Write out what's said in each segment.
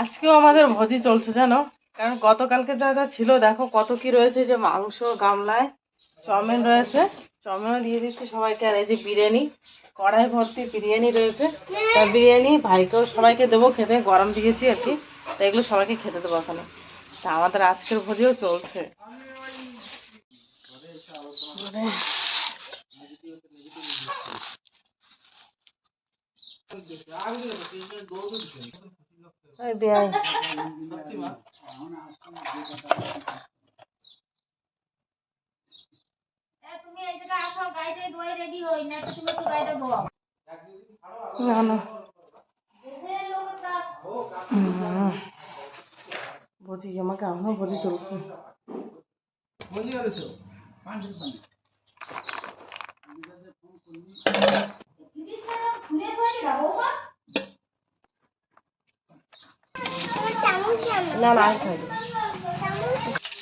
আজকেও আমাদের ভোজি চলছে, জানো? কারণ গতকালকে যা যা ছিল, দেখো কত কি রয়েছে যে মাংস, গামলায় চাউমিন রয়েছে। চাউমিনও দিয়ে দিচ্ছি সবাইকে, আর এই যে বিরিয়ানি, কড়াই ভর্তি বিরিয়ানি রয়েছে। তা বিরিয়ানি ভাইকেও সবাইকে দেবো, খেতে গরম দিয়েছি আর কি তা এগুলো সবাইকে খেতে দেবো ওখানে তা আমাদের আজকের ভোজিও চলছে। মানে এই বেয়াই তুমি এই জায়গায় আসো গাড়িতে দই রেডি হই না। বুঝি আমাকে এখনও বুঝি চলছে জিনিসটা খুলে ধরে যাব মা না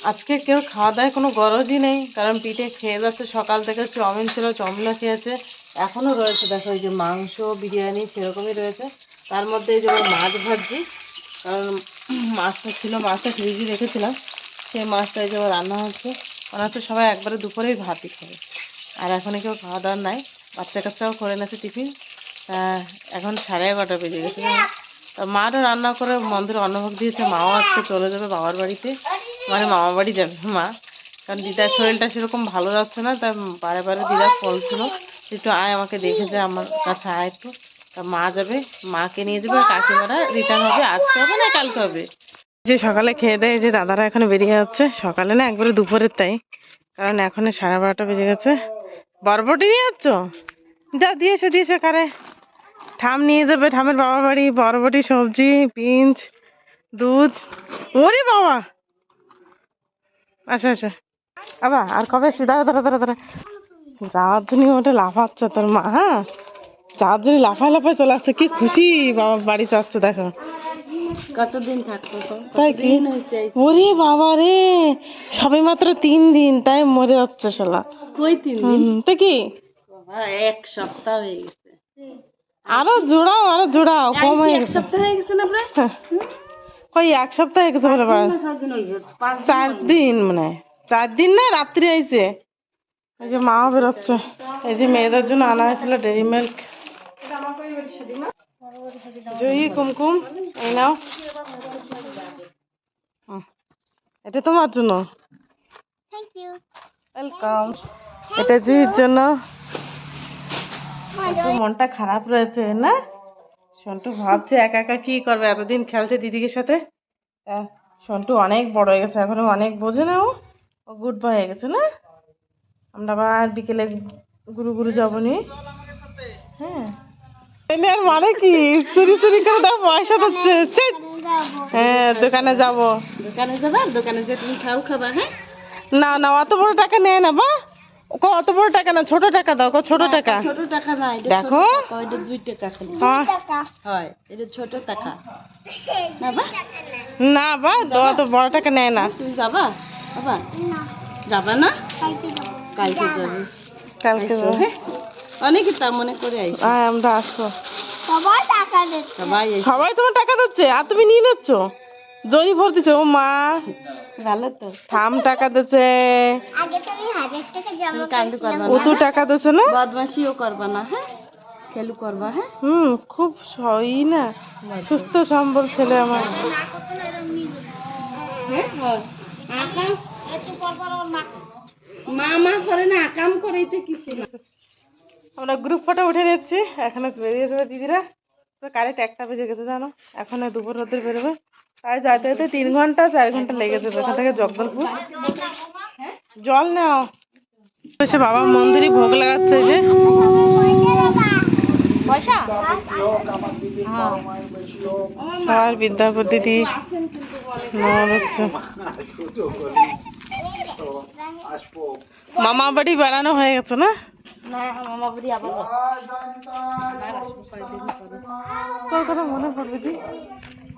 আজকে কেউ খাওয়া দাওয়ায় কোনো গরজই নেই, কারণ পিঠে খেয়ে যাচ্ছে সকাল থেকে চাউমিন ছিল চাউমিনও খেয়েছে। এখনও রয়েছে, দেখো, এই যে মাংস, বিরিয়ানি সেরকমই রয়েছে। তার মধ্যে এই যে মাছ ভাজি, কারণ মাছটা ছিল, মাছটা ফ্রিজে রেখেছিলাম। সেই মাছটা এই যে রান্না হচ্ছে। মনে হচ্ছে সবাই একবারে দুপুরেই ভাতই খাবে। আর এখন কেউ খাওয়া দাওয়ার নাই। বাচ্চা কাচ্চাও করে নেছে টিফিন। এখন সাড়ে এগারোটা বেজে গেছে। মারও রান্না করে মন্দিরে অন্নভোগ দিয়েছে, মাও আজকে চলে যাবে বাবার বাড়িতে। মানে মামা বাড়ি যাবে মা। কারণ দিদার শরীরটা সেরকম ভালো যাচ্ছে না তাই বারে বারে দিদা বলছিল যে একটু আয় আমাকে দেখে যা, আমার কাছে আয় একটু। তা মা যাবে, মাকে নিয়ে যাবে, কাকিমারা রিটার্ন হবে, আজকে হবে না কালকে হবে? যে সকালে খেয়ে দেয়, যে দাদারা এখন বেরিয়ে যাচ্ছে, সকালে না একবারে দুপুরের তাই কারণ এখন সাড়ে বারোটা বেজে গেছে। বরবটি নিয়ে যাচ্ছ যা দিয়েছে দিয়েছে কারে ঠাম নিয়ে যাবে ঠামের বাবা বাড়ি বরবটি সবজি বিনস দুধ। ওরে বাবা! আচ্ছা আচ্ছা আবা আর কবে আসবি? দাঁড়া দাঁড়া দাঁড়া দাঁড়া। যাওয়ার জন্য ওটা লাফাচ্ছে তোর মা হ্যাঁ? যাওয়ার জন্য লাফায় লাফায় চলে আসছে কি খুশি বাবা বাড়ি যাচ্ছে দেখো। কতদিন থাকব তাই কি? ওরে বাবা রে! সবে মাত্র তিন দিন তাই মরে যাচ্ছে শালা। কই তিন হুম, তো কি? বাবা এক সপ্তাহ হয়ে গেছে। আরও জোড়াও আরও জোড়াও কম হয়ে এক সপ্তাহ হয়ে গেছে না প্রায়? হ্যাঁ। কই এক সপ্তাহ হয়ে গেছে বলে চার দিন মানে। চার দিন না রাত্রি আইছে। এই যে মাও বেরোচ্ছে। এই যে মেয়েদের জন্য আনা হয়েছিল ডেরি মিল্ক জয়ী কুমকুম এই নাও। হুম। এটা তোমার জন্য। থ্যাংক ইউ ওয়েলকাম এটা জুহির জন্য। একটু মনটা খারাপ রয়েছে না? সন্টু ভাবছে একা একা কি করবে? এতদিন খেলছে দিদিকে সাথে। সন্টু অনেক বড় হয়ে গেছে এখনও অনেক বোঝে না ও। ও গুড বয় হয়ে গেছে না? আমরা আবার বিকেলে গুরু গুরু যাব নি হ্যাঁ। মানে কি? চুরি চুরি করে দাও পয়সা ছিৎ। হ্যাঁ দোকানে যাব। দোকানে যাবা? দোকানে যে তুমি খাও খাবা হ্যাঁ? না না অত বড় টাকা নেয় না বা? কো অত বড় টাকা না ছোট টাকা দাও কো ছোট টাকা। ছোট টাকা না এটা দেখো। এটা দুই টাকা খালি। হ্যাঁ। হয় এটা ছোট টাকা। না বা? না বা তো অত বড় টাকা নেয় না। তুমি যাবা? বাবা যাবা না? কালকে যাবে। কালকে আইসো, হ্যাঁ। অনেকে তা মনে করে আইসো। হ্যাঁ আমরা আসব। সবাই আইসো। সবাই তোমার টাকা দিচ্ছে আর তুমি নিয়ে নিচ্ছ? জয়ী ভরতিছে ও মা। ভালো তো। থাম টাকা দিচ্ছে তুমি কান্দু করবা না। উতু টাকা দিচ্ছে না? বদমাশিও করবা না হ্যাঁ? খেলু করবা হ্যাঁ? হুম খুব সই না। সুস্থ সম্বল ছেলে আমার। মা মা করে না কাম করাইতে কিছু না। আমরা গ্রুপ ফটো উঠে নিচ্ছি। এখানে বেরিয়ে যাবে দিদিরা। তো কারেক্ট একটা বেজে গেছে জানো? এখন দুপুর রোদ্রে বেরোবে। তাই যাইতে যেতে তিন ঘণ্টা চার ঘণ্টা লেগে যাবে এখান থেকে জগদলপুর। জল নাও। এসে বাবা মন্দিরে ভোগ লাগাচ্ছে যে। সবার বিদ্যাপর দিদি। মামা বাড়ি বেড়ানো হয়ে গেছে না? না মামা বাড়ি আবার তোর কথা মনে পড়বে দি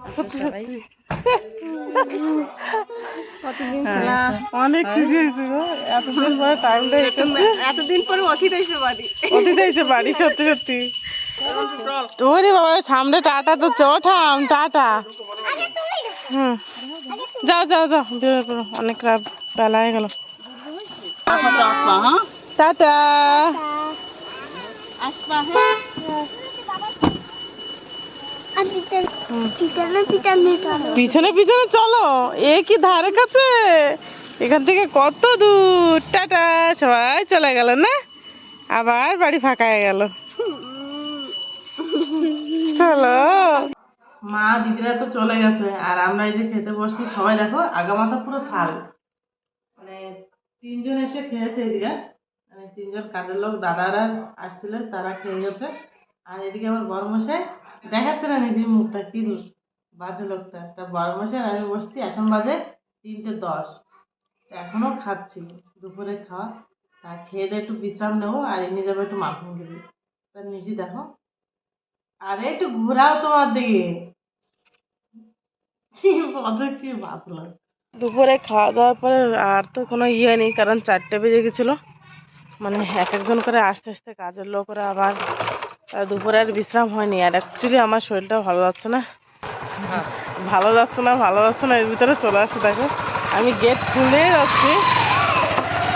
সত্যি সত্যি হ্যাঁ, অনেক খুশি হয়েছে গো। এতদিন পরে টাইমটা এতদিন পরে অতীত হয়েছে বাড়ি। অতীত হয়েছে বাড়ি সত্যি সত্যি। ওরে বাবা সামনে টাটা তো চঠাম টাটা। হুম। যাও যাও যাও অনেক রাত বেলা হয়ে গেল। হ্যাঁ। টাটা। আসবা হ্যাঁ? পিছনে পিছনে চলো। এ কি ধারে কাছে? এখান থেকে কত দূর? টাটা। সবাই চলে গেল না? আবার বাড়ি ফাঁকা হয়ে গেল। চলো। মা দিদিরা তো চলে গেছে। আর আমরা এই যে খেতে বসছি সবাই দেখো আগামাথা পুরো থাল। মানে তিনজন এসে খেয়েছে এদিকে তিনজন কাজের লোক দাদারা আসছিলেন তারা খেয়ে গেছে। আর এদিকে আমার বড় মশাই দেখাচ্ছে না নিজের মুখটা, কি বাজে লোকটা। তা বড় মশাই আমি বসছি, এখন বাজে তিনটে দশ। এখনও খাচ্ছি, দুপুরে খাওয়া। তা খেয়ে দিয়ে একটু বিশ্রাম নেব, আর এমনি যাব একটু মাখন দিবি তা নিজে দেখো। আরে, একটু ঘোরাও তোমার দিকে। দুপুরে খাওয়া দাওয়ার পরে আর তো কোনো ইয়ে নেই, কারণ চারটে বেজে গেছিল। মানে এক একজন করে আস্তে আস্তে কাজের লোকরা আবার আর দুপুরে আর বিশ্রাম হয়নি। আর অ্যাকচুয়ালি আমার শরীরটা ভালো যাচ্ছে না। ভালো যাচ্ছে না, ভালো যাচ্ছে না, এর ভিতরে চলে আসছে, দেখো। আমি গেট খুলে যাচ্ছি।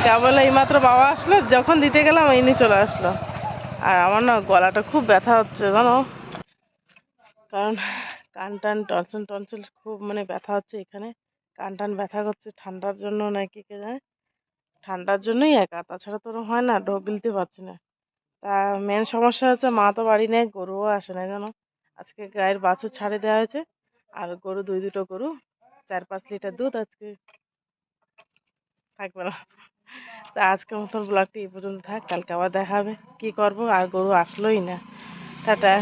কেবল এইমাত্র বাবা আসলো, যখন দিতে গেলাম ইনি চলে আসলো। আর আমার না গলাটা খুব ব্যথা হচ্ছে, জানো? কারণ কান টান টনসিল টনসিল খুব মানে ব্যথা হচ্ছে এখানে। কান টান ব্যথা করছে, ঠান্ডার জন্য নাকি কে জানে? ঠান্ডার জন্যই একা। তাছাড়া তো হয় না ঢোক গিলতে পারছি না। তা মেন সমস্যা হচ্ছে মা তো বাড়ি নেই, গরুও আসে না জানো? আজকে গায়ের বাছুর ছাড়ে দেওয়া হয়েছে, আর গরু, দুই দুটো গরু, চার পাঁচ লিটার দুধ আজকে থাকবে না। তা আজকের মতন ব্লগটি এই পর্যন্ত থাক, কালকে আবার দেখা হবে, কী করব, আর গরু আসলোই না। টাটা।